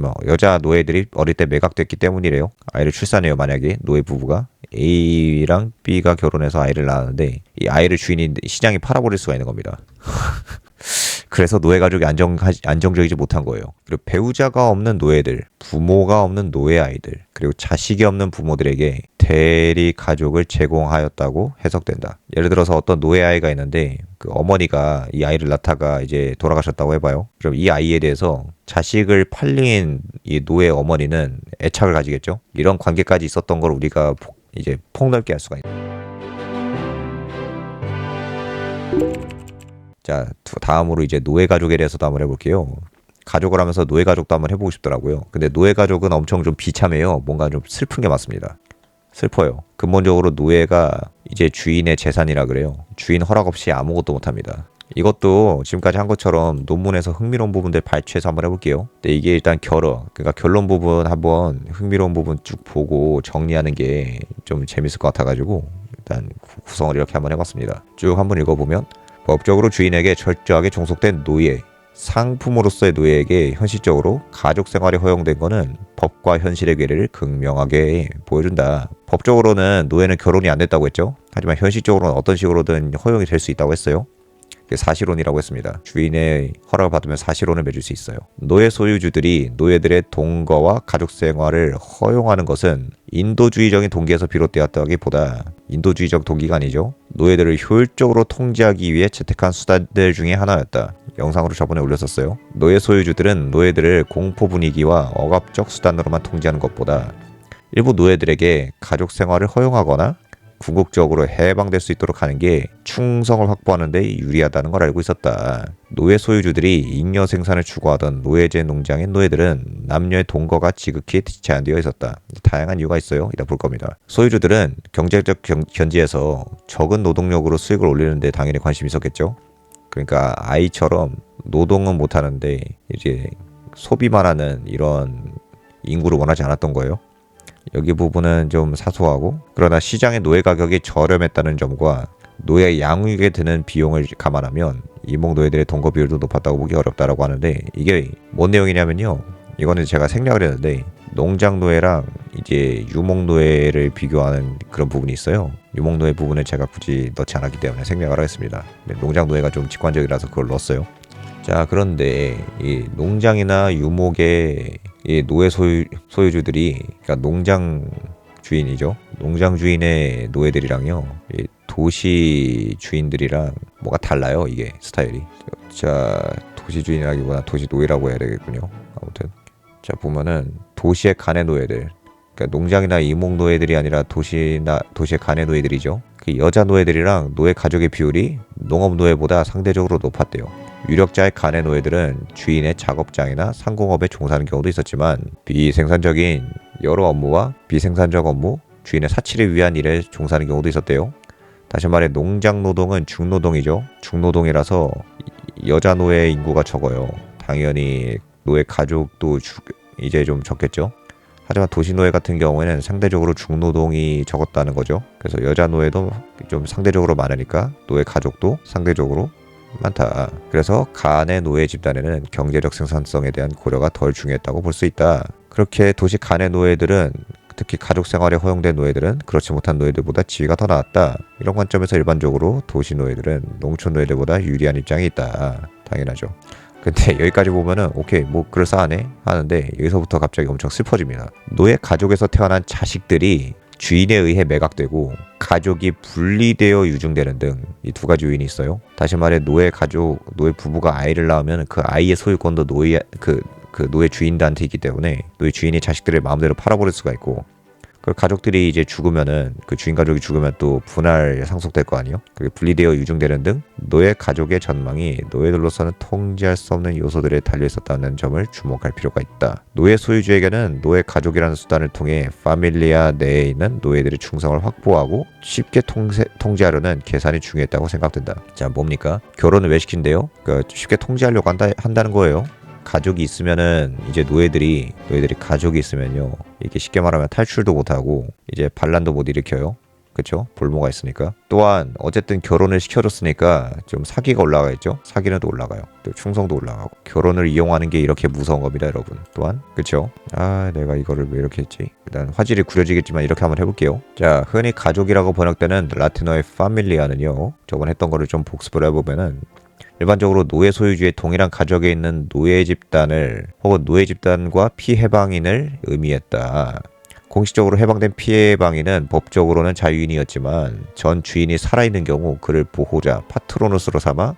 뭐 여자 노예들이 어릴 때 매각됐기 때문이래요. 아이를 출산해요 만약에 노예 부부가 A랑 B가 결혼해서 아이를 낳았는데 이 아이를 주인이 시장에 팔아버릴 수가 있는 겁니다. 그래서 노예 가족이 안정 안정적이지 못한 거예요. 그리고 배우자가 없는 노예들, 부모가 없는 노예 아이들, 그리고 자식이 없는 부모들에게 대리 가족을 제공하였다고 해석된다. 예를 들어서 어떤 노예 아이가 있는데 그 어머니가 이 아이를 낳다가 이제 돌아가셨다고 해봐요. 그럼 이 아이에 대해서 자식을 팔린 이 노예 어머니는 애착을 가지겠죠. 이런 관계까지 있었던 걸 우리가 폭- 이제 폭넓게 할 수가 있다. 자, 두- 다음으로 이제 노예 가족에 대해서도 한번 해볼게요. 가족을 하면서 노예 가족도 한번 해보고 싶더라고요. 근데 노예 가족은 엄청 좀 비참해요. 뭔가 좀 슬픈 게 많습니다. 슬퍼요. 근본적으로 노예가 이제 주인의 재산이라 그래요. 주인 허락 없이 아무것도 못합니다. 이것도 지금까지 한 것처럼 논문에서 흥미로운 부분들 발췌해서 한번 해볼게요. 근데 이게 일단 결어, 그러니까 결론 부분 한번 흥미로운 부분 쭉 보고 정리하는 게 좀 재밌을 것 같아가지고 일단 구- 구성을 이렇게 한번 해봤습니다. 쭉 한번 읽어보면 법적으로 주인에게 철저하게 종속된 노예, 상품으로서의 노예에게 현실적으로 가족 생활이 허용된 것은 법과 현실의 괴리를 극명하게 보여준다. 법적으로는 노예는 결혼이 안 됐다고 했죠. 하지만 현실적으로는 어떤 식으로든 허용이 될 수 있다고 했어요. 그게 사실혼이라고 했습니다. 주인의 허락을 받으면 사실혼을 맺을 수 있어요. 노예 소유주들이 노예들의 동거와 가족 생활을 허용하는 것은 인도주의적인 동기에서 비롯되었다기보다 인도주의적 동기가 아니죠. 노예들을 효율적으로 통제하기 위해 채택한 수단들 중에 하나였다. 영상으로 저번에 올렸었어요. 노예 소유주들은 노예들을 공포 분위기와 억압적 수단으로만 통제하는 것보다 일부 노예들에게 가족 생활을 허용하거나 궁극적으로 해방될 수 있도록 하는 게 충성을 확보하는 데 유리하다는 걸 알고 있었다. 노예 소유주들이 잉여 생산을 추구하던 노예제 농장의 노예들은 남녀의 동거가 지극히 제한되어 있었다. 다양한 이유가 있어요. 이따 볼 겁니다. 소유주들은 경제적 경- 견지에서 적은 노동력으로 수익을 올리는 데 당연히 관심이 있었겠죠. 그러니까 아이처럼 노동은 못 하는데 이제 소비만 하는 이런 인구를 원하지 않았던 거예요. 여기 부분은 좀 사소하고 그러나 시장의 노예 가격이 저렴했다는 점과 노예 양육에 드는 비용을 감안하면 이목 노예들의 동거 비율도 높았다고 보기 어렵다라고 하는데 이게 뭔 내용이냐면요. 이거는 제가 생략을 했는데 농장 노예랑 이제 유목 노예를 비교하는 그런 부분이 있어요. 유목 노예 부분을 제가 굳이 넣지 않았기 때문에 생략을 하겠습니다. 농장 노예가 좀 직관적이라서 그걸 넣었어요. 자 그런데 이 농장이나 유목의 이 노예 소유 소유주들이 그러니까 농장 주인이죠. 농장 주인의 노예들이랑요. 이 도시 주인들이랑 뭐가 달라요. 이게 스타일이. 자 도시 주인이라기보다 도시 노예라고 해야 되겠군요. 아무튼 자 보면은 도시의 가내 노예들. 그러니까 농장이나 이목 노예들이 아니라 도시나 도시의 가내 노예들이죠. 그 여자 노예들이랑 노예 가족의 비율이 농업 노예보다 상대적으로 높았대요. 유력자의 가내 노예들은 주인의 작업장이나 상공업에 종사하는 경우도 있었지만 비생산적인 여러 업무와 비생산적 업무, 주인의 사치를 위한 일에 종사하는 경우도 있었대요. 다시 말해 농장 노동은 중노동이죠. 중노동이라서 이- 여자 노예 인구가 적어요. 당연히 노예 가족도 주- 이제 좀 적겠죠. 하지만 도시 노예 같은 경우에는 상대적으로 중노동이 적었다는 거죠. 그래서 여자 노예도 좀 상대적으로 많으니까 노예 가족도 상대적으로 많다. 그래서 간의 노예 집단에는 경제적 생산성에 대한 고려가 덜 중요했다고 볼 수 있다. 그렇게 도시 간의 노예들은 특히 가족 생활에 허용된 노예들은 그렇지 못한 노예들보다 지위가 더 나았다. 이런 관점에서 일반적으로 도시 노예들은 농촌 노예들보다 유리한 입장이 있다. 당연하죠. 근데 여기까지 보면은 오케이 뭐 그럴싸하네 하는데 여기서부터 갑자기 엄청 슬퍼집니다. 노예 가족에서 태어난 자식들이 주인에 의해 매각되고 가족이 분리되어 유증되는 등 이 두 가지 요인이 있어요. 다시 말해 노예 가족 노예 부부가 아이를 낳으면 그 아이의 소유권도 노예 그, 그 노예 주인한테 있기 때문에 노예 주인이 자식들을 마음대로 팔아버릴 수가 있고 그 가족들이 이제 죽으면은 그 주인 가족이 죽으면 또 분할 상속될 거 아니에요? 그게 분리되어 유증되는 등 노예 가족의 전망이 노예들로서는 통제할 수 없는 요소들에 달려 있었다는 점을 주목할 필요가 있다. 노예 소유주에게는 노예 가족이라는 수단을 통해 파밀리아 내에 있는 노예들의 충성을 확보하고 쉽게 통세, 통제하려는 계산이 중요했다고 생각된다. 자, 뭡니까? 결혼을 왜 시킨대요? 그 쉽게 통제하려고 한다, 한다는 거예요. 가족이 있으면은 이제 노예들이 노예들이 가족이 있으면요 이게 쉽게 말하면 탈출도 못하고 이제 반란도 못 일으켜요 그쵸? 볼모가 있으니까. 또한 어쨌든 결혼을 시켜줬으니까 좀 사기가 올라가겠죠? 사기는 또 올라가요. 또 충성도 올라가고. 결혼을 이용하는 게 이렇게 무서운 겁니다, 여러분. 또한 그쵸? 아, 내가 이거를 왜 이렇게 했지? 일단 화질이 구려지겠지만 이렇게 한번 해볼게요. 자, 흔히 가족이라고 번역되는 라틴어의 파밀리아는요. 저번 했던 거를 좀 복습을 해보면은 일반적으로 노예 소유주의 동일한 가족에 있는 노예 집단을 혹은 노예 집단과 피해방인을 의미했다. 공식적으로 해방된 피해방인은 법적으로는 자유인이었지만 전 주인이 살아있는 경우 그를 보호자 파트로누스로 삼아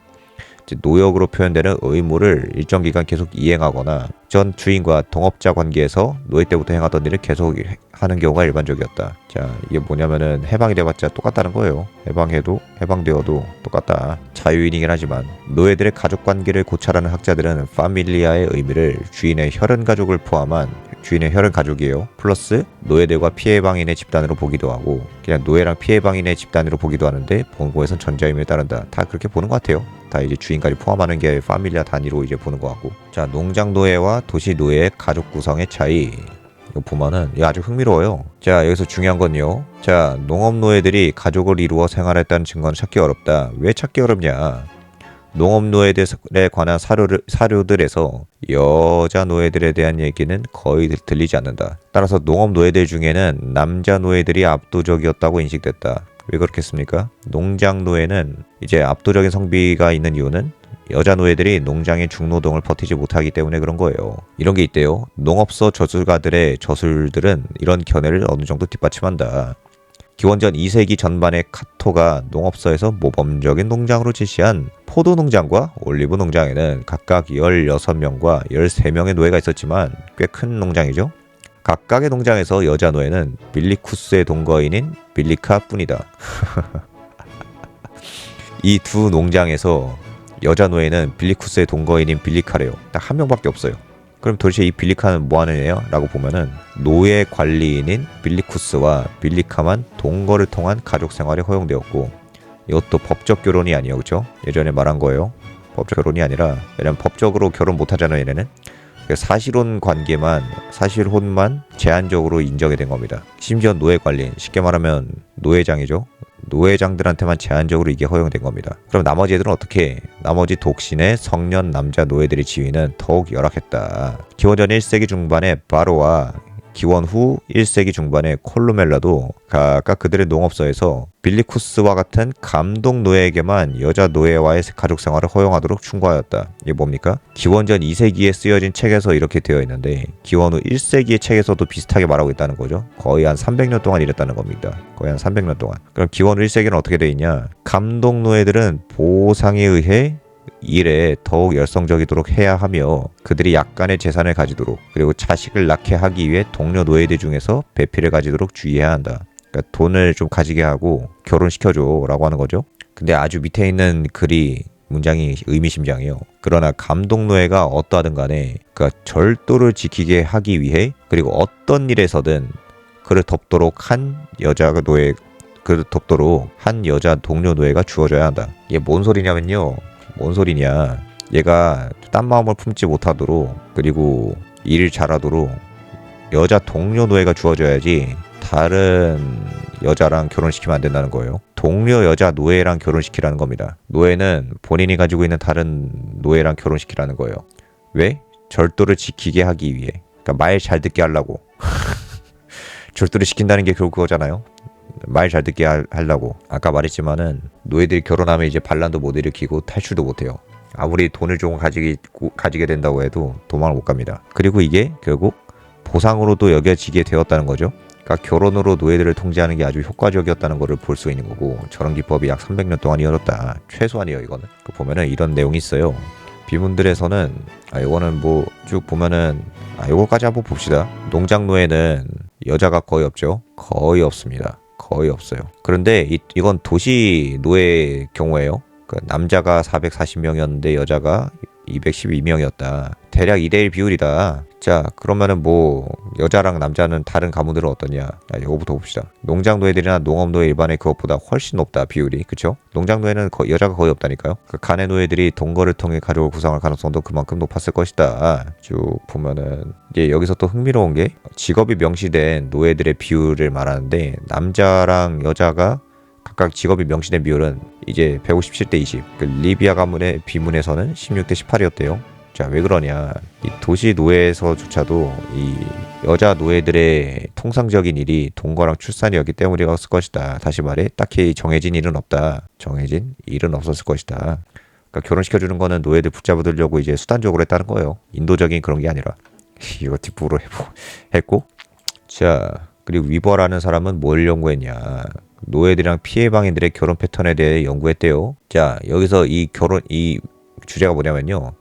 노역으로 표현되는 의무를 일정 기간 계속 이행하거나 전 주인과 동업자 관계에서 노예 때부터 행하던 일을 계속 하는 경우가 일반적이었다. 자, 이게 뭐냐면은 해방이 돼봤자 똑같다는 거예요. 해방해도 해방되어도 똑같다. 자유인이긴 하지만 노예들의 가족 관계를 고찰하는 학자들은 파밀리아의 의미를 주인의 혈연 가족을 포함한 주인의 혈연 가족이에요. 플러스 노예들과 피해방인의 집단으로 보기도 하고 그냥 노예랑 피해방인의 집단으로 보기도 하는데 본고에선 전자임에 따른다. 다 그렇게 보는 것 같아요. 다 이제 주인까지 포함하는 게 파밀리아 단위로 이제 보는 것 같고 자 농장 노예와 도시 노예의 가족 구성의 차이 이거 보면은 이거 아주 흥미로워요. 자 여기서 중요한 건요. 자 농업 노예들이 가족을 이루어 생활했다는 증거는 찾기 어렵다. 왜 찾기 어렵냐? 농업 노예들에 관한 사료를, 사료들에서 여자 노예들에 대한 얘기는 거의 들- 들리지 않는다. 따라서 농업 노예들 중에는 남자 노예들이 압도적이었다고 인식됐다. 왜 그렇겠습니까? 농장 노예는 이제 압도적인 성비가 있는 이유는 여자 노예들이 농장의 중노동을 버티지 못하기 때문에 그런 거예요. 이런 게 있대요. 농업소 저술가들의 저술들은 이런 견해를 어느 정도 뒷받침한다. 기원전 2세기 전반의 카토가 농업소에서 모범적인 농장으로 제시한 포도 농장과 올리브 농장에는 각각 16명과 13명의 노예가 있었지만 꽤 큰 농장이죠. 각각의 농장에서 여자 노예는 빌리쿠스의 동거인인 빌리카 뿐이다. 이 두 농장에서 여자 노예는 빌리쿠스의 동거인인 빌리카래요. 딱 한 명밖에 없어요. 그럼 도대체 이 빌리카는 뭐 하는 애야? 라고 보면은 노예 관리인인 빌리쿠스와 빌리카만 동거를 통한 가족 생활이 허용되었고 이것도 법적 결혼이 아니에요. 그죠? 예전에 말한 거예요. 법적 결혼이 아니라 왜냐면 법적으로 결혼 못 하잖아요, 얘네는. 그 사실혼 관계만 사실혼만 제한적으로 인정이 된 겁니다. 심지어 노예 관리인 쉽게 말하면 노예장이죠. 노예장들한테만 제한적으로 이게 허용된 겁니다. 그럼 나머지 애들은 어떻게? 해? 나머지 독신의 성년 남자 노예들의 지위는 더욱 열악했다. 기원전 1세기 중반의 바로와 기원 후 1세기 중반의 콜루멜라도 각각 그들의 농업소에서 빌리쿠스와 같은 감독 노예에게만 여자 노예와의 가족 생활을 허용하도록 충고하였다. 이게 뭡니까? 기원전 2세기에 쓰여진 책에서 이렇게 되어 있는데 기원 후 1세기의 책에서도 비슷하게 말하고 있다는 거죠. 거의 한 300년 동안 이랬다는 겁니다. 거의 한 300년 동안. 그럼 기원 후 1세기는 어떻게 되어 있냐? 감독 노예들은 보상에 의해 일에 더욱 열성적이도록 해야 하며 그들이 약간의 재산을 가지도록 그리고 자식을 낳게 하기 위해 동료 노예들 중에서 배필을 가지도록 주의해야 한다. 그러니까 돈을 좀 가지게 하고 결혼시켜줘라고 하는 거죠. 근데 아주 밑에 있는 글이 문장이 의미심장해요. 그러나 감독 노예가 어떠하든 간에 그 절도를 지키게 하기 위해 그리고 어떤 일에서든 그를 덮도록 한 여자 노예 그를 덮도록 한 여자 동료 노예가 주어져야 한다. 이게 뭔 소리냐면요. 뭔 소리냐. 얘가 딴 마음을 품지 못하도록 그리고 일을 잘하도록 여자 동료 노예가 주어져야지 다른 여자랑 결혼시키면 안 된다는 거예요. 동료 여자 노예랑 결혼시키라는 겁니다. 노예는 본인이 가지고 있는 다른 노예랑 결혼시키라는 거예요. 왜? 절도를 지키게 하기 위해. 그러니까 말 잘 듣게 하려고. 절도를 시킨다는 게 결국 그거잖아요. 말 잘 듣게 하, 하려고. 아까 말했지만은 노예들이 결혼하면 이제 반란도 못 일으키고 탈출도 못 해요. 아무리 돈을 조금 가지게, 가지게 된다고 해도 도망을 못 갑니다. 그리고 이게 결국 보상으로도 여겨지게 되었다는 거죠. 그러니까 결혼으로 노예들을 통제하는 게 아주 효과적이었다는 것을 볼 수 있는 거고 저런 기법이 약 300년 동안 이어졌다. 최소한이에요 이거는. 그 보면은 이런 내용이 있어요. 비문들에서는 아 이거는 뭐 쭉 보면은 아 요거까지 한번 봅시다. 농장 노예는 여자가 거의 없죠. 거의 없습니다. 거의 없어요. 그런데 이, 이건 도시 노예 경우에요. 그 남자가 440명이었는데 여자가 212명이었다. 대략 2대1 비율이다. 자, 그러면은 뭐 여자랑 남자는 다른 가문들은 어떠냐? 자, 이거부터 봅시다. 농장 노예들이나 농업 노예 일반의 그것보다 훨씬 높다 비율이, 그쵸? 농장 노예는 거- 여자가 거의 없다니까요. 그 가내 노예들이 동거를 통해 가족을 구성할 가능성도 그만큼 높았을 것이다. 쭉 보면은 이제 여기서 또 흥미로운 게 직업이 명시된 노예들의 비율을 말하는데 남자랑 여자가 각각 직업이 명시된 비율은 이제 157대 20. 그 리비아 가문의 비문에서는 16대 18이었대요. 자, 왜 그러냐. 이 도시 노예에서조차도 이 여자 노예들의 통상적인 일이 동거랑 출산이었기 때문이었을 것이다. 다시 말해, 딱히 정해진 일은 없다. 정해진 일은 없었을 것이다. 그러니까 결혼시켜주는 거는 노예들 붙잡아두려고 이제 수단적으로 했다는 거예요. 인도적인 그런 게 아니라. 이거 해보, 했고. 자, 그리고 위버라는 사람은 뭘 연구했냐. 노예들이랑 피해방인들의 결혼 패턴에 대해 연구했대요. 자, 여기서 이 결혼, 이 주제가 뭐냐면요.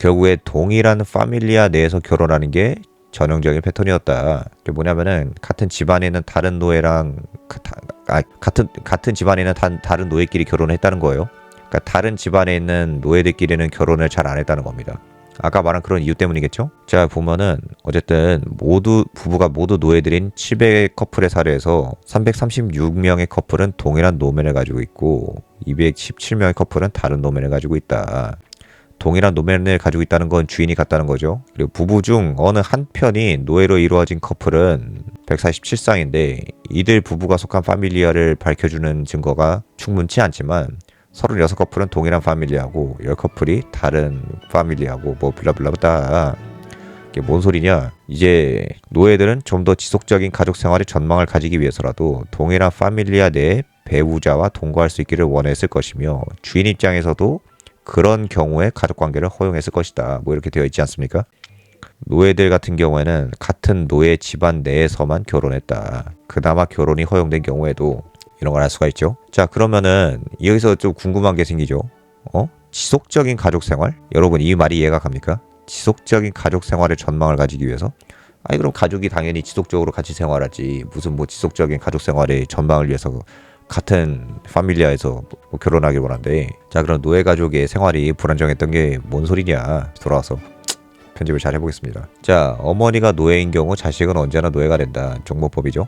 결국에 동일한 파밀리아 내에서 결혼하는 게 전형적인 패턴이었다. 그게 뭐냐면은 같은 집안에 있는 다른 노예랑 그 다- 아, 같은 같은 집안에 있는 다, 다른 노예끼리 결혼을 했다는 거예요. 그러니까 다른 집안에 있는 노예들끼리는 결혼을 잘 안 했다는 겁니다. 아까 말한 그런 이유 때문이겠죠? 자 보면은 어쨌든 모두 부부가 모두 노예들인 700 커플의 사례에서 336명의 커플은 동일한 노면을 가지고 있고 217명의 커플은 다른 노면을 가지고 있다. 동일한 노면을 가지고 있다는 건 주인이 같다는 거죠. 그리고 부부 중 어느 한 편이 노예로 이루어진 커플은 147쌍인데 이들 부부가 속한 파밀리아를 밝혀주는 증거가 충분치 않지만 36커플은 동일한 파밀리아고 10커플이 다른 파밀리아고 뭐 블라블라다 이게 뭔 소리냐 이제 노예들은 좀 더 지속적인 가족 생활의 전망을 가지기 위해서라도 동일한 파밀리아 내에 배우자와 동거할 수 있기를 원했을 것이며 주인 입장에서도 그런 경우에 가족 관계를 허용했을 것이다. 뭐 이렇게 되어 있지 않습니까? 노예들 같은 경우에는 같은 노예 집안 내에서만 결혼했다. 그나마 결혼이 허용된 경우에도 이런 걸 알 수가 있죠. 자, 그러면은 여기서 좀 궁금한 게 생기죠. 어? 지속적인 가족 생활? 여러분 이 말이 이해가 갑니까? 지속적인 가족 생활의 전망을 가지기 위해서? 아니 그럼 가족이 당연히 지속적으로 같이 생활하지 무슨 뭐 지속적인 가족 생활의 전망을 위해서 같은 파밀리아에서 뭐 결혼하길 원한대. 자, 그럼 노예 가족의 생활이 불안정했던 게 뭔 소리냐? 돌아와서 편집을 잘 해보겠습니다. 자, 어머니가 노예인 경우 자식은 언제나 노예가 된다. 종모법이죠.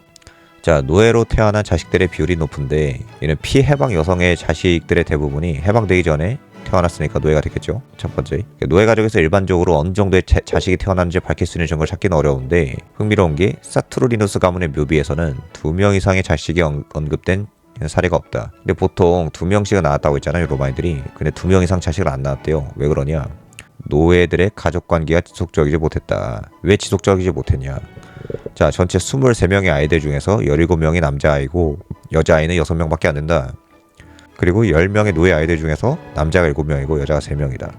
자, 노예로 태어난 자식들의 비율이 높은데 이는 피해방 여성의 자식들의 대부분이 해방되기 전에 태어났으니까 노예가 됐겠죠. 첫 번째. 노예 가족에서 일반적으로 어느 정도의 자, 자식이 태어났는지 밝힐 수 있는 증거를 찾기는 어려운데 흥미로운 게 사투르리누스 가문의 묘비에서는 두 명 이상의 자식이 언, 언급된 사례가 없다. 근데 보통 두 명씩은 나왔다고 했잖아요, 로마인들이. 근데 두 명 이상 자식을 안 낳았대요. 왜 그러냐? 노예들의 가족 관계가 지속적이지 못했다. 왜 지속적이지 못했냐? 자, 전체 23명의 아이들 중에서 17명이 남자아이고 여자아이는 6명밖에 안 된다. 그리고 10명의 노예 아이들 중에서 남자가 7명이고 여자가 3명이다.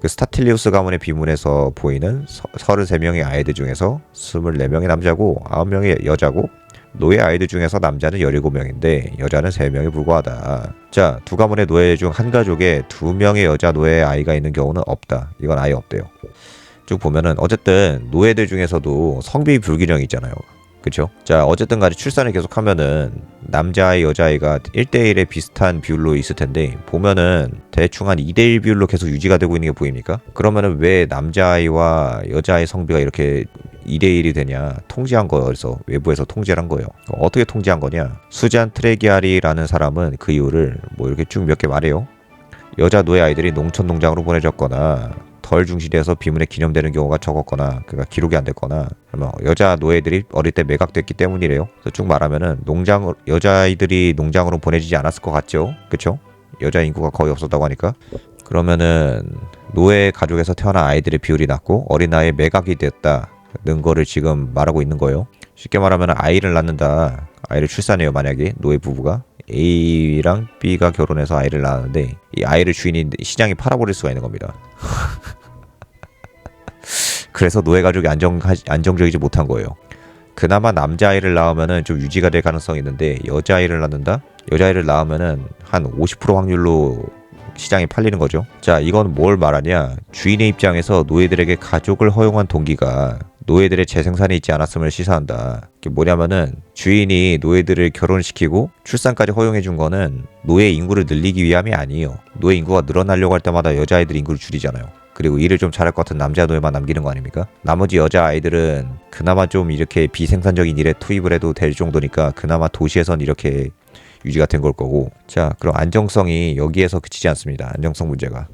그 스타틸리우스 가문의 비문에서 보이는 33명의 아이들 중에서 24명이 남자고 9명이 여자고 노예 아이들 중에서 남자는 17명인데 여자는 3명에 불과하다. 자, 두 가문의 노예 중 한 가족에 두 명의 여자 노예 아이가 있는 경우는 없다. 이건 아예 없대요. 쭉 보면은 어쨌든 노예들 중에서도 성비 불균형이 있잖아요. 그쵸? 자, 어쨌든 간에 출산을 계속 하면은 남자아이, 여자아이가 1대1에 비슷한 비율로 있을 텐데 보면은 대충 한 2대1 비율로 계속 유지가 되고 있는 게 보입니까? 그러면은 왜 남자아이와 여자아이 성비가 이렇게 2대1이 되냐? 통제한 거여서 외부에서 통제를 한 거예요. 어떻게 통제한 거냐? 수잔 트레기아리라는 사람은 그 이유를 뭐 이렇게 쭉 몇 개 말해요. 여자 노예 아이들이 농촌 농장으로 보내졌거나 덜 중시돼서 비문에 기념되는 경우가 적었거나 그러니까 기록이 안 됐거나 여자 노예들이 어릴 때 매각됐기 때문이래요. 그래서 쭉 말하면은 농장 여자아이들이 농장으로 보내지지 않았을 것 같죠. 그쵸? 여자 인구가 거의 없었다고 하니까 그러면은 노예 가족에서 태어난 아이들의 비율이 낮고 어린 나이에 매각이 됐다는 거를 지금 말하고 있는 거예요. 쉽게 말하면 아이를 낳는다. 아이를 출산해요 만약에 노예 부부가 A랑 B가 결혼해서 아이를 낳았는데 이 아이를 주인이 시장에 팔아버릴 수가 있는 겁니다. 그래서 노예 가족이 안정 안정적이지 못한 거예요. 그나마 남자아이를 낳으면은 좀 유지가 될 가능성이 있는데 여자아이를 낳는다? 여자아이를 낳으면은 한 50% 확률로 시장에 팔리는 거죠. 자, 이건 뭘 말하냐? 주인의 입장에서 노예들에게 가족을 허용한 동기가 노예들의 재생산이 있지 않았음을 시사한다. 이게 뭐냐면은 주인이 노예들을 결혼시키고 출산까지 허용해 준 거는 노예 인구를 늘리기 위함이 아니에요. 노예 인구가 늘어나려고 할 때마다 여자아이들 인구를 줄이잖아요. 그리고 일을 좀 잘할 것 같은 남자 노예만 남기는 거 아닙니까? 나머지 여자 아이들은 그나마 좀 이렇게 비생산적인 일에 투입을 해도 될 정도니까 그나마 도시에선 이렇게 유지가 된 걸 거고 자 그럼 안정성이 여기에서 그치지 않습니다 안정성 문제가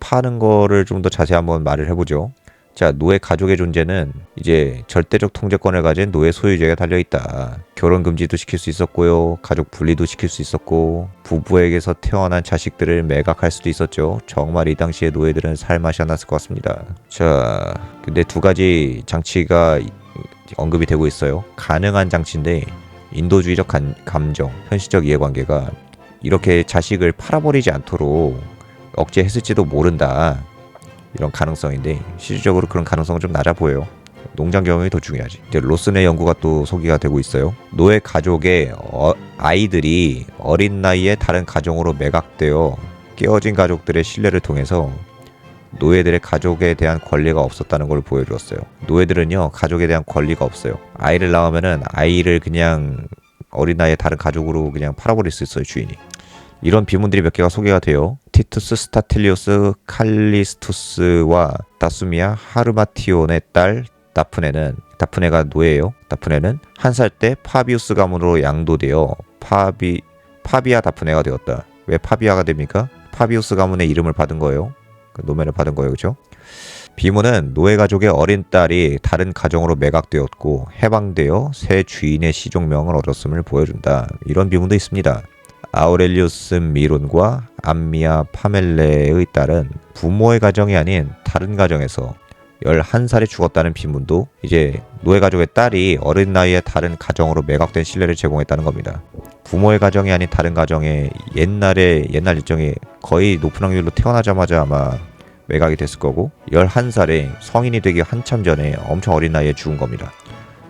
파는 거를 좀 더 자세히 한번 말을 해보죠 자 노예 가족의 존재는 이제 절대적 통제권을 가진 노예 소유자가 달려있다. 결혼 금지도 시킬 수 있었고요. 가족 분리도 시킬 수 있었고 부부에게서 태어난 자식들을 매각할 수도 있었죠. 정말 이 당시에 노예들은 살 맛이 안 났을 것 같습니다. 자 근데 두 가지 장치가 언급이 되고 있어요. 가능한 장치인데 인도주의적 간- 감정, 현실적 이해관계가 이렇게 자식을 팔아버리지 않도록 억제했을지도 모른다. 이런 가능성인데 실질적으로 그런 가능성은 좀 낮아 보여요. 농장 경영이 더 중요하지. 이제 로슨의 연구가 또 소개가 되고 있어요. 노예 가족의 어- 아이들이 어린 나이에 다른 가정으로 매각되어 깨어진 가족들의 신뢰를 통해서 노예들의 가족에 대한 권리가 없었다는 걸 보여주었어요. 노예들은요 가족에 대한 권리가 없어요. 아이를 낳으면은 아이를 그냥 어린 나이에 다른 가족으로 그냥 팔아버릴 수 있어요 주인이. 이런 비문들이 몇 개가 소개가 돼요. 티투스 스타틸리오스 칼리스투스와 다수미아 하르마티온의 딸 다프네는 다프네가 노예예요. 다프네는 한 살 때 파비우스 가문으로 양도되어 파비 파비아 다프네가 되었다. 왜 파비아가 됩니까? 파비우스 가문의 이름을 받은 거예요. 그 노면을 받은 거예요, 그렇죠? 비문은 노예 가족의 어린 딸이 다른 가정으로 매각되었고 해방되어 새 주인의 시종명을 얻었음을 보여준다. 이런 비문도 있습니다. 아우렐리우스 미론과 암미아 파멜레의 딸은 부모의 가정이 아닌 다른 가정에서 11살에 죽었다는 비문도 이제 노예 가족의 딸이 어린 나이에 다른 가정으로 매각된 신뢰를 제공했다는 겁니다. 부모의 가정이 아닌 다른 가정에 옛날에 옛날 일정에 거의 높은 확률로 태어나자마자 아마 매각이 됐을 거고 11살에 성인이 되기 한참 전에 엄청 어린 나이에 죽은 겁니다.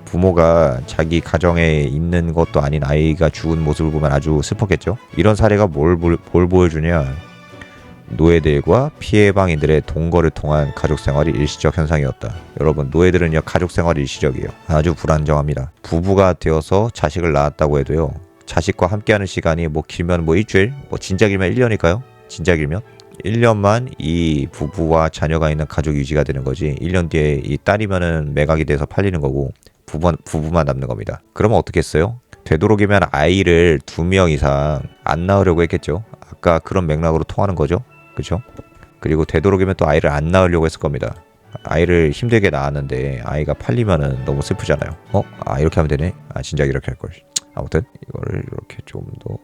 부모가 자기 가정에 있는 것도 아닌 아이가 죽은 모습을 보면 아주 슬펐겠죠. 이런 사례가 뭘, 볼- 뭘 보여주냐? 노예들과 피해방인들의 동거를 통한 가족 생활이 일시적 현상이었다. 여러분, 노예들은요 가족 생활이 일시적이에요. 아주 불안정합니다. 부부가 되어서 자식을 낳았다고 해도요. 자식과 함께하는 시간이 뭐 길면 뭐 일주일, 뭐 진짜 길면 1년일까요? 진짜 길면 1년만 이 부부와 자녀가 있는 가족 유지가 되는 거지. 1년 뒤에 이 딸이면은 매각이 돼서 팔리는 거고 부부, 부부만 남는 겁니다. 그러면 어떻게 했어요? 되도록이면 아이를 두 명 이상 안 낳으려고 했겠죠. 아까 그런 맥락으로 통하는 거죠. 그렇죠? 그리고 되도록이면 또 아이를 안 낳으려고 했을 겁니다. 아이를 힘들게 낳았는데 아이가 팔리면은 너무 슬프잖아요. 어? 아 이렇게 하면 되네. 아 진작 이렇게 할 걸. 아무튼 이거를 이렇게 좀더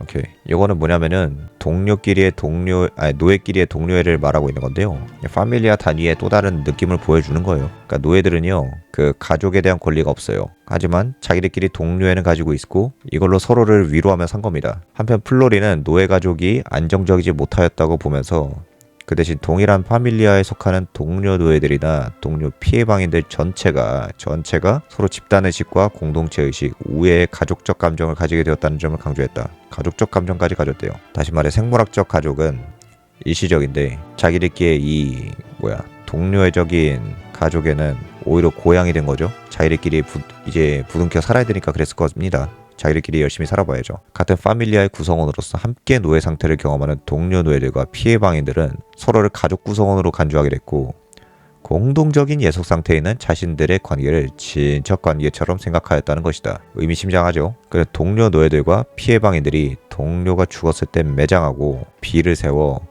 오케이. 이거는 뭐냐면은 동료끼리의 동료 아니 노예끼리의 동료애를 말하고 있는 건데요. 파밀리아 단위의 또 다른 느낌을 보여주는 거예요. 그러니까 노예들은요 그 가족에 대한 권리가 없어요. 하지만 자기들끼리 동료애는 가지고 있고 이걸로 서로를 위로하며 산 겁니다. 한편 플로리는 노예 가족이 안정적이지 못하였다고 보면서 그 대신 동일한 파밀리아에 속하는 동료 노예들이나 동료 피해방인들 전체가 전체가 서로 집단 의 식과 공동체 의 식, 우애의 가족적 감정을 가지게 되었다는 점을 강조했다. 가족적 감정까지 가졌대요. 다시 말해 생물학적 가족은 일시적인데 자기들끼리 이 뭐야 동료애적인 가족에는 오히려 고향이 된 거죠. 자기들끼리 부, 이제 부둥켜 살아야 되니까 그랬을 겁니다. 자기들끼리 열심히 살아봐야죠. 같은 파밀리아의 구성원으로서 함께 노예 상태를 경험하는 동료 노예들과 피해 방인들은 서로를 가족 구성원으로 간주하게 됐고 공동적인 예속 상태에 있는 자신들의 관계를 친척 관계처럼 생각하였다는 것이다. 의미심장하죠. 그래 동료 노예들과 피해 방인들이 동료가 죽었을 때 매장하고 비를 세워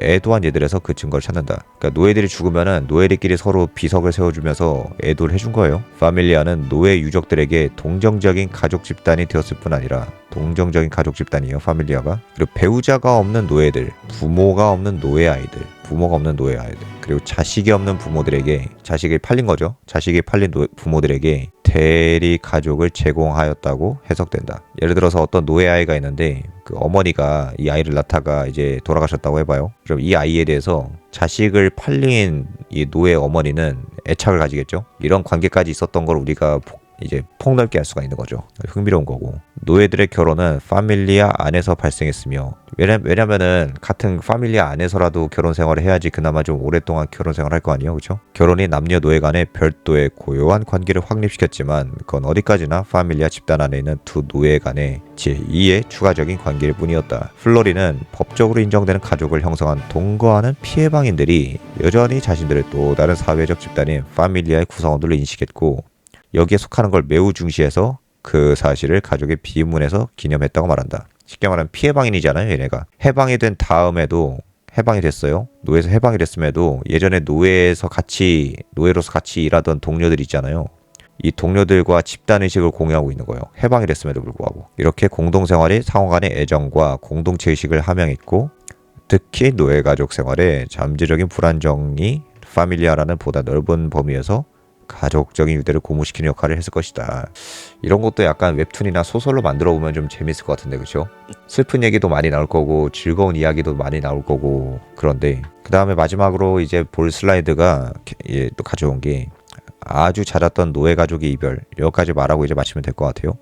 애도한 예들에서 그 증거를 찾는다. 그러니까 노예들이 죽으면은 노예들끼리 서로 비석을 세워주면서 애도를 해준 거예요. 파밀리아는 노예 유족들에게 동정적인 가족 집단이 되었을 뿐 아니라 동정적인 가족 집단이에요. 파밀리아가 그리고 배우자가 없는 노예들, 부모가 없는 노예 아이들, 부모가 없는 노예 아이들, 그리고 자식이 없는 부모들에게 자식이 팔린 거죠. 자식이 팔린 노- 부모들에게 대리 가족을 제공하였다고 해석된다. 예를 들어서 어떤 노예 아이가 있는데 그 어머니가 이 아이를 낳다가 이제 돌아가셨다고 해봐요. 그럼 이 아이에 대해서 자식을 팔린 이 노예 어머니는 애착을 가지겠죠. 이런 관계까지 있었던 걸 우리가 보- 이제 폭넓게 할 수가 있는 거죠. 흥미로운 거고. 노예들의 결혼은 파밀리아 안에서 발생했으며 왜냐, 왜냐면은 같은 파밀리아 안에서라도 결혼 생활을 해야지 그나마 좀 오랫동안 결혼 생활을 할거 아니에요. 그죠? 결혼이 남녀 노예 간의 별도의 고요한 관계를 확립시켰지만 그건 어디까지나 파밀리아 집단 안에 있는 두 노예 간의 제2의 추가적인 관계일 뿐이었다. 플로리는 법적으로 인정되는 가족을 형성한 동거하는 피해방인들이 여전히 자신들의 또 다른 사회적 집단인 파밀리아의 구성원들로 인식했고 여기에 속하는 걸 매우 중시해서 그 사실을 가족의 비문에서 기념했다고 말한다. 쉽게 말하면 피해방인이잖아요, 얘네가. 해방이 된 다음에도 해방이 됐어요. 노예에서 해방이 됐음에도 예전에 노예에서 같이 노예로서 같이 일하던 동료들 있잖아요. 이 동료들과 집단 의식을 공유하고 있는 거예요. 해방이 됐음에도 불구하고 이렇게 공동 생활이 상호 간의 애정과 공동체 의식을 함양했고 특히 노예 가족 생활에 잠재적인 불안정이 파밀리아라는 보다 넓은 범위에서 가족적인 유대를 고무시키는 역할을 했을 것이다. 이런 것도 약간 웹툰이나 소설로 만들어 보면 좀 재밌을 것 같은데 그렇죠? 슬픈 얘기도 많이 나올 거고 즐거운 이야기도 많이 나올 거고 그런데 그 다음에 마지막으로 이제 볼 슬라이드가 예, 또 가져온 게 아주 잦았던 노예 가족의 이별 여기까지 말하고 이제 마치면 될 것 같아요.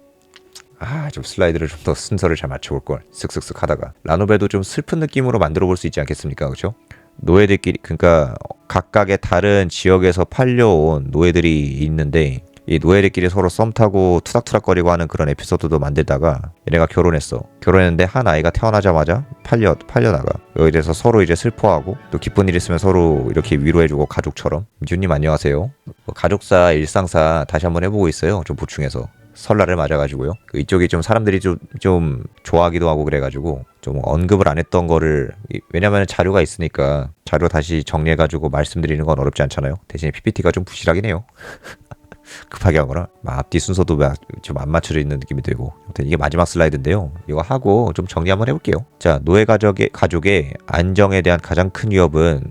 아, 좀 슬라이드를 좀 더 순서를 잘 맞춰볼 걸. 슥슥슥 하다가 라노벨도 좀 슬픈 느낌으로 만들어 볼 수 있지 않겠습니까? 그렇죠? 노예들끼리 그러니까 각각의 다른 지역에서 팔려온 노예들이 있는데 이 노예들끼리 서로 썸 타고 투닥투닥거리고 하는 그런 에피소드도 만들다가 얘네가 결혼했어. 결혼했는데 한 아이가 태어나자마자 팔려 팔려나가. 여기에 대해서 서로 이제 슬퍼하고 또 기쁜 일 있으면 서로 이렇게 위로해주고 가족처럼. 민주님 안녕하세요. 뭐 가족사 일상사 다시 한번 해보고 있어요. 좀 보충해서. 설날을 맞아가지고요. 그 이쪽이 좀 사람들이 좀, 좀 좋아하기도 하고 그래가지고 좀 언급을 안 했던 거를 이- 왜냐면 자료가 있으니까 자료 다시 정리해가지고 말씀드리는 건 어렵지 않잖아요. 대신에 PPT가 좀 부실하긴 해요. 급하게 막 앞뒤 순서도 좀 안 맞춰져 있는 느낌이 들고 아무튼 이게 마지막 슬라이드인데요 이거 하고 좀 정리 한번 해볼게요 자 노예 가족의 가족의 안정에 대한 가장 큰 위협은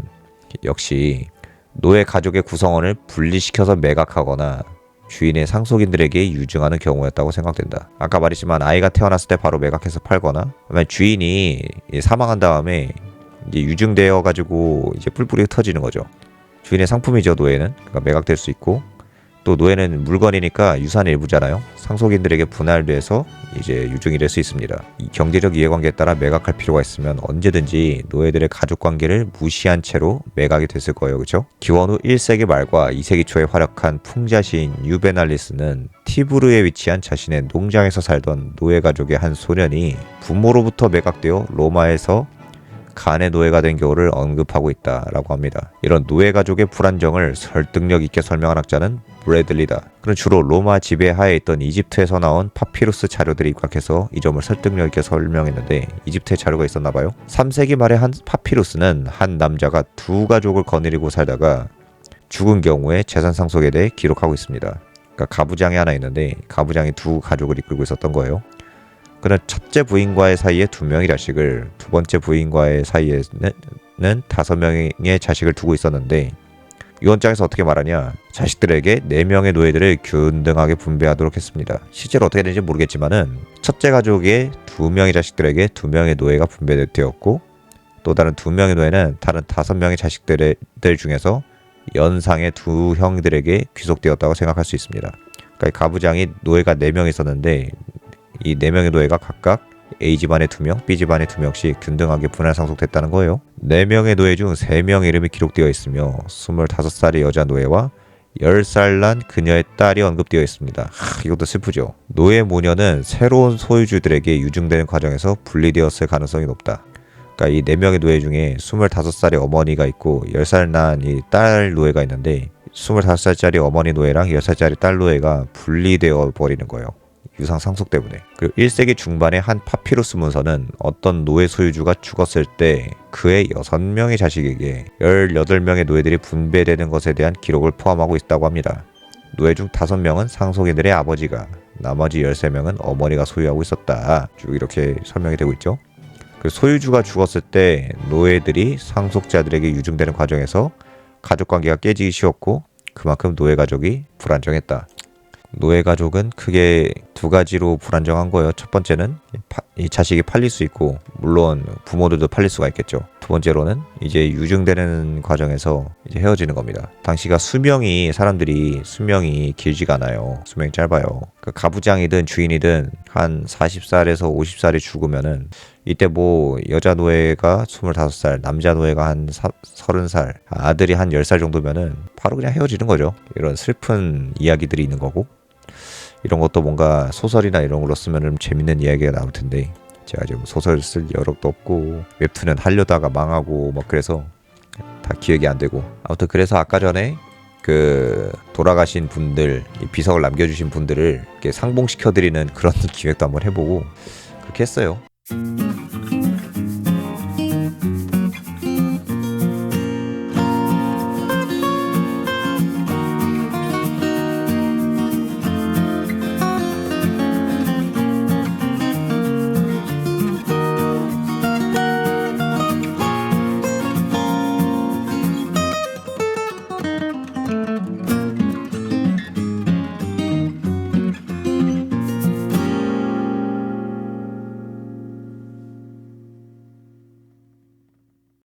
역시 노예 가족의 구성원을 분리시켜서 매각하거나 주인의 상속인들에게 유증하는 경우였다고 생각된다. 아까 말했지만 아이가 태어났을 때 바로 매각해서 팔거나, 주인이 사망한 다음에 이제 유증되어 가지고 이제 뿔뿔이 흩어지는 거죠. 주인의 상품이죠 노예는 그러니까 매각될 수 있고 또 노예는 물건이니까 유산의 일부잖아요. 상속인들에게 분할돼서 이제 유증이 될 수 있습니다. 이 경제적 이해관계에 따라 매각할 필요가 있으면 언제든지 노예들의 가족 관계를 무시한 채로 매각이 됐을 거예요. 그렇죠? 기원 후 1세기 말과 2세기 초에 활약한 풍자시인 유베날리스는 티브르에 위치한 자신의 농장에서 살던 노예 가족의 한 소년이 부모로부터 매각되어 로마에서 간의 노예가 된 경우를 언급하고 있다라고 합니다. 이런 노예 가족의 불안정을 설득력 있게 설명한 학자는 브래들리다. 그는 주로 로마 지배하에 있던 이집트에서 나온 파피루스 자료들을 입각해서 이 점을 설득력 있게 설명했는데 이집트에 자료가 있었나 봐요. 3세기 말에 한 파피루스는 한 남자가 두 가족을 거느리고 살다가 죽은 경우에 재산 상속에 대해 기록하고 있습니다. 그러니까 가부장이 하나 있는데 가부장이 두 가족을 이끌고 있었던 거예요. 그는 첫째 부인과의 사이에 두 명의 자식을 두 번째 부인과의 사이에는 다섯 명의 자식을 두고 있었는데 유언장에서 어떻게 말하냐 자식들에게 네 명의 노예들을 균등하게 분배하도록 했습니다. 실제로 어떻게 되는지 모르겠지만은 첫째 가족의 두 명의 자식들에게 두 명의 노예가 분배되었고 또 다른 두 명의 노예는 다른 다섯 명의 자식들 중에서 연상의 두 형들에게 귀속되었다고 생각할 수 있습니다. 그러니까 이 가부장이 노예가 네 명 있었는데 이 네 명의 노예가 각각 A 집안에 두 명, B 집안에 두 명씩 균등하게 분할 상속됐다는 거예요. 네 명의 노예 중세 명의 이름이 기록되어 있으며 25살의 여자 노예와 10살 난 그녀의 딸이 언급되어 있습니다. 하, 이것도 슬프죠. 노예 모녀는 새로운 소유주들에게 유증되는 과정에서 분리되었을 가능성이 높다. 그러니까 이네 명의 노예 중에 25살의 어머니가 있고 10살 난 이 딸 노예가 있는데 25살짜리 어머니 노예랑 10살짜리 딸 노예가 분리되어 버리는 거예요. 유상 상속 때문에. 그리고 1세기 중반에 한 파피루스 문서는 어떤 노예 소유주가 죽었을 때 그의 6명의 자식에게 18명의 노예들이 분배되는 것에 대한 기록을 포함하고 있다고 합니다. 노예 중 5명은 상속인들의 아버지가, 나머지 13명은 어머니가 소유하고 있었다. 쭉 이렇게 설명이 되고 있죠. 그 소유주가 죽었을 때 노예들이 상속자들에게 유증되는 과정에서 가족 관계가 깨지기 쉬웠고 그만큼 노예 가족이 불안정했다. 노예 가족은 크게 두 가지로 불안정한 거예요. 첫 번째는 이 파- 이 자식이 팔릴 수 있고 물론 부모들도 팔릴 수가 있겠죠. 두 번째로는 이제 유증되는 과정에서 이제 헤어지는 겁니다. 당시가 수명이 사람들이 수명이 길지가 않아요. 수명이 짧아요. 그 가부장이든 주인이든 한 40살에서 50살이 죽으면은 이때 뭐 여자 노예가 25살, 남자 노예가 한 사, 30살, 아들이 한 10살 정도면은 바로 그냥 헤어지는 거죠. 이런 슬픈 이야기들이 있는 거고 이런 것도 뭔가 소설이나 이런 걸로 쓰면은 재밌는 이야기가 나올 텐데 제가 지금 소설 쓸 여력도 없고 웹툰은 하려다가 망하고 막 그래서 다 기획이 안 되고 아무튼 그래서 아까 전에 그 돌아가신 분들 이 비석을 남겨주신 분들을 이렇게 상봉시켜 드리는 그런 기획도 한번 해보고 그렇게 했어요.